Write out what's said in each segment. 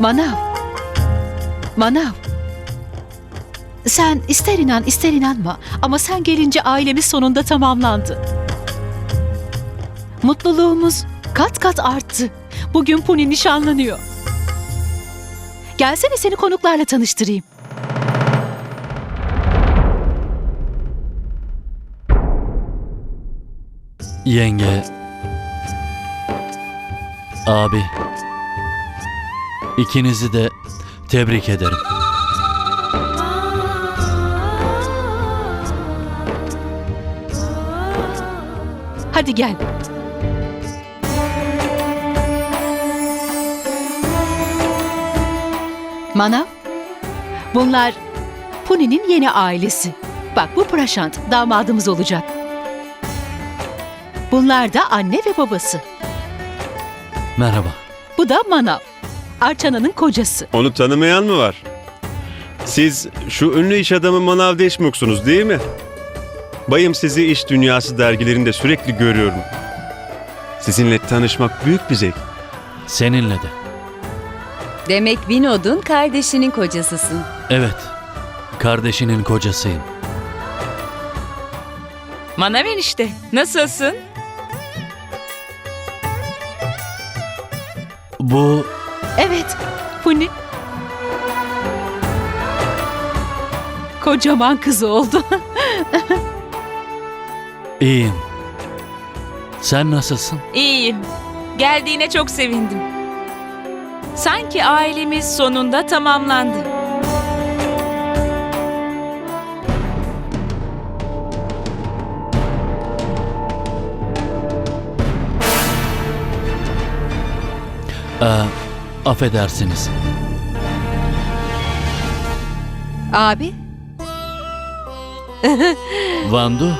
Manav. Manav. Sen ister inan ister inanma ama sen gelince ailemiz sonunda tamamlandı. Mutluluğumuz kat kat arttı. Bugün Puni nişanlanıyor. Gelsene seni konuklarla tanıştırayım. Yenge. Abi. İkinizi de tebrik ederim. Hadi gel. Manav, bunlar Puni'nin yeni ailesi. Bak bu Prashant, damadımız olacak. Bunlar da anne ve babası. Merhaba. Bu da Manav, Arçana'nın kocası. Onu tanımayan mı var? Siz şu ünlü iş adamı Manav Deşmuk'sunuz değil mi? Bayım sizi iş dünyası dergilerinde sürekli görüyorum. Sizinle tanışmak büyük bir zevk. Seninle de. Demek Vinod'un kardeşinin kocasısın. Evet. Kardeşinin kocasıyım. Manav enişte, nasılsın? Bu Evet, Puni. Kocaman kızı oldu. iyiyim. Sen nasılsın? İyiyim. Geldiğine çok sevindim. Sanki ailemiz sonunda tamamlandı. Ee, affedersiniz. Abi, Vandu.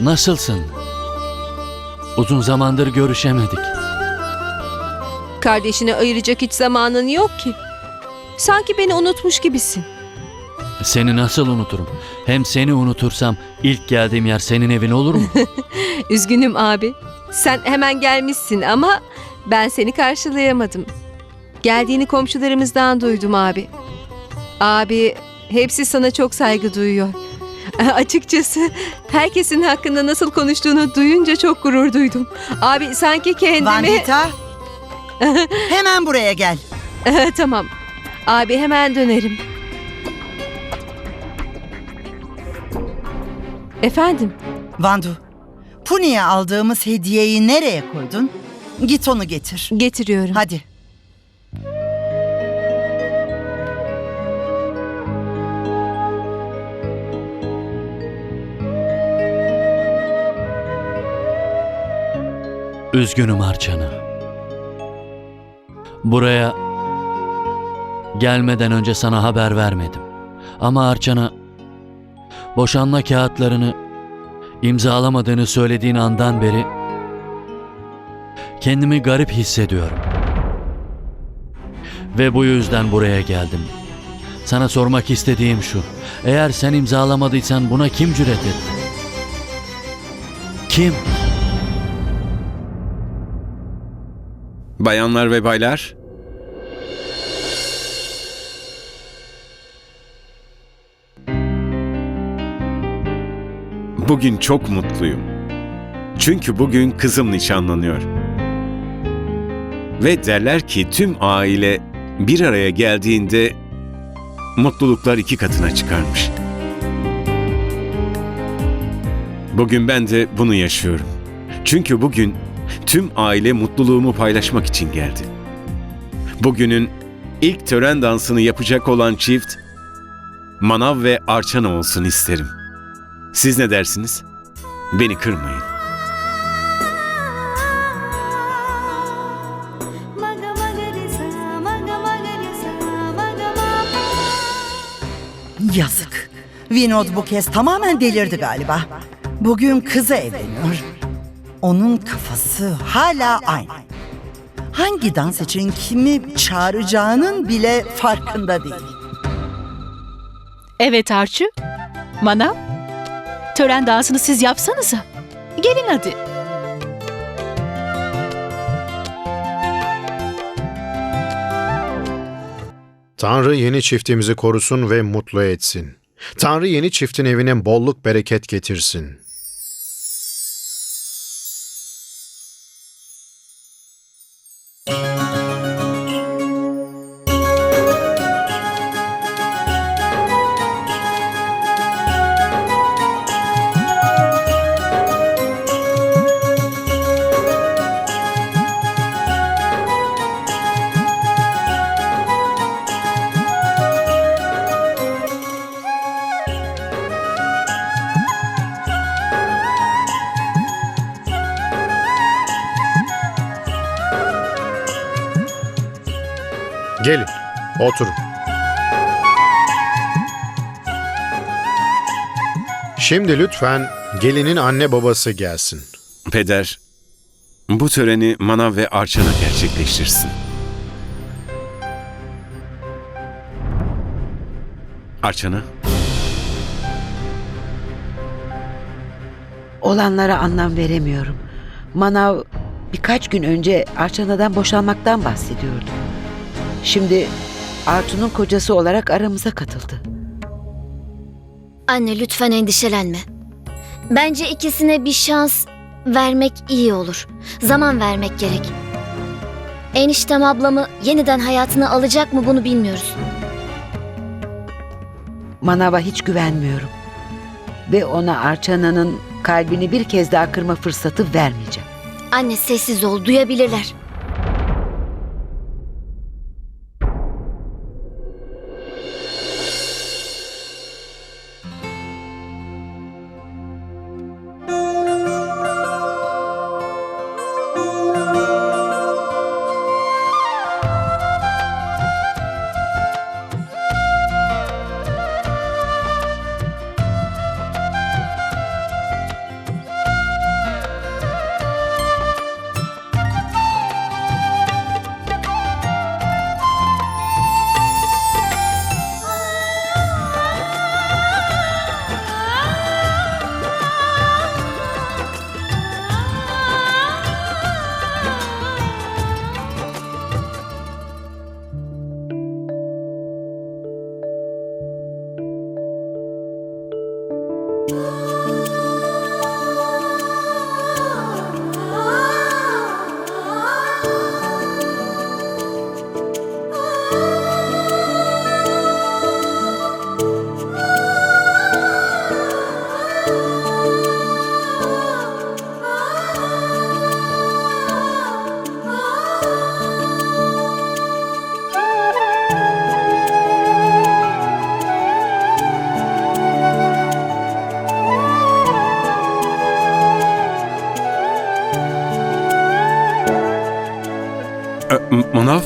Nasılsın? Uzun zamandır görüşemedik. Kardeşine ayıracak hiç zamanın yok ki. Sanki beni unutmuş gibisin. Seni nasıl unuturum? Hem seni unutursam ilk geldiğim yer senin evin olur mu? Üzgünüm abi. Sen hemen gelmişsin ama ben seni karşılayamadım. Geldiğini komşularımızdan duydum abi. Abi hepsi sana çok saygı duyuyor. Açıkçası herkesin hakkında nasıl konuştuğunu duyunca çok gurur duydum. Abi sanki kendimi... Vandita. Hemen buraya gel. tamam. Abi hemen dönerim. Efendim? Vandu. Puni'ye aldığımız hediyeyi nereye koydun? Git onu getir. Getiriyorum. Hadi. Üzgünüm Arçana. Buraya gelmeden önce sana haber vermedim. Ama Arçana boşanma kağıtlarını imzalamadığını söylediğin andan beri kendimi garip hissediyorum. Ve bu yüzden buraya geldim. Sana sormak istediğim şu. Eğer sen imzalamadıysan buna kim cüret etti? Kim? Bayanlar ve baylar, Bugün çok mutluyum. Çünkü bugün kızım nişanlanıyor. Ve derler ki tüm aile bir araya geldiğinde mutluluklar iki katına çıkarmış. Bugün ben de bunu yaşıyorum. Çünkü bugün tüm aile mutluluğumu paylaşmak için geldi. Bugünün ilk tören dansını yapacak olan çift Manav ve Arçana olsun isterim. Siz ne dersiniz? Beni kırmayın. Yazık. Vinod bu kez tamamen delirdi galiba. Bugün kızı evleniyor. Onun kafası hala aynı. Hangi dans için kimi çağıracağının bile farkında değil. Evet Arçu. Manav. Tören dansını siz yapsanıza. Gelin hadi. Tanrı yeni çiftimizi korusun ve mutlu etsin. Tanrı yeni çiftin evine bolluk bereket getirsin. Gelin, oturun. Şimdi lütfen gelinin anne babası gelsin. Peder, bu töreni Manav ve Arçana gerçekleştirsin. Arçana, Olanlara anlam veremiyorum. Manav birkaç gün önce Arçana'dan boşanmaktan bahsediyordu. Şimdi Artun'un kocası olarak aramıza katıldı. Anne lütfen endişelenme. Bence ikisine bir şans vermek iyi olur. Zaman vermek gerek. Eniştem ablamı yeniden hayatına alacak mı bunu bilmiyoruz. Manav'a hiç güvenmiyorum. Ve ona Arçana'nın kalbini bir kez daha kırma fırsatı vermeyeceğim. Anne sessiz ol, duyabilirler.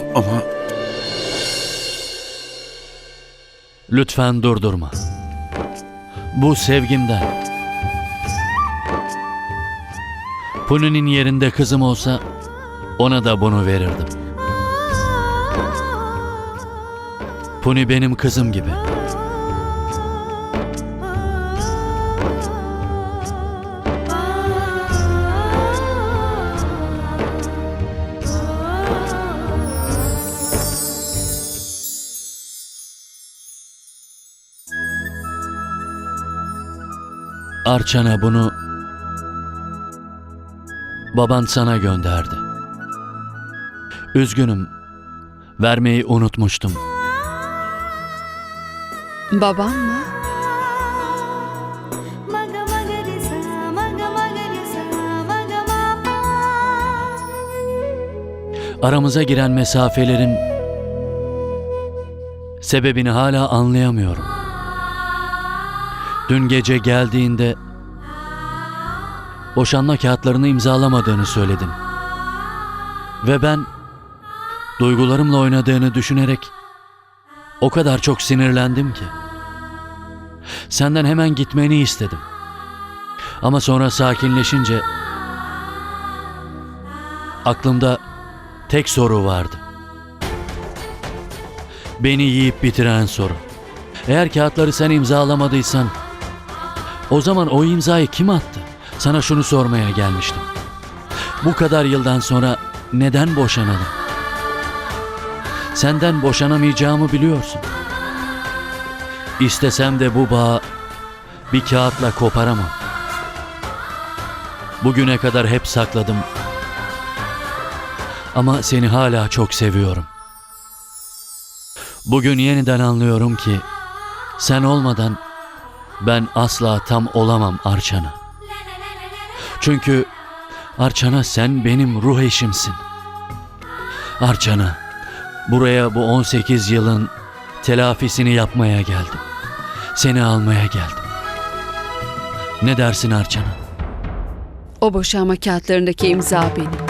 Manav ama Lütfen durdurma. Bu sevgimden. Puni'nin yerinde kızım olsa ona da bunu verirdim. Puni benim kızım gibi. Arçana bunu baban sana gönderdi. Üzgünüm. Vermeyi unutmuştum. Babam mı? Aramıza giren mesafelerin sebebini hala anlayamıyorum. Dün gece geldiğinde boşanma kağıtlarını imzalamadığını söyledin. Ve ben duygularımla oynadığını düşünerek o kadar çok sinirlendim ki. Senden hemen gitmeni istedim. Ama sonra sakinleşince aklımda tek soru vardı. Beni yiyip bitiren soru. Eğer kağıtları sen imzalamadıysan o zaman o imzayı kim attı? Sana şunu sormaya gelmiştim. Bu kadar yıldan sonra neden boşanalım? Senden boşanamayacağımı biliyorsun. İstesem de bu bağı bir kağıtla koparamam. Bugüne kadar hep sakladım. Ama seni hala çok seviyorum. Bugün yeniden anlıyorum ki sen olmadan ben asla tam olamam Arçana. Çünkü Arçana sen benim ruh eşimsin. Arçana, buraya bu 18 yılın telafisini yapmaya geldim. Seni almaya geldim. Ne dersin Arçana? O boşanma kağıtlarındaki imza benim.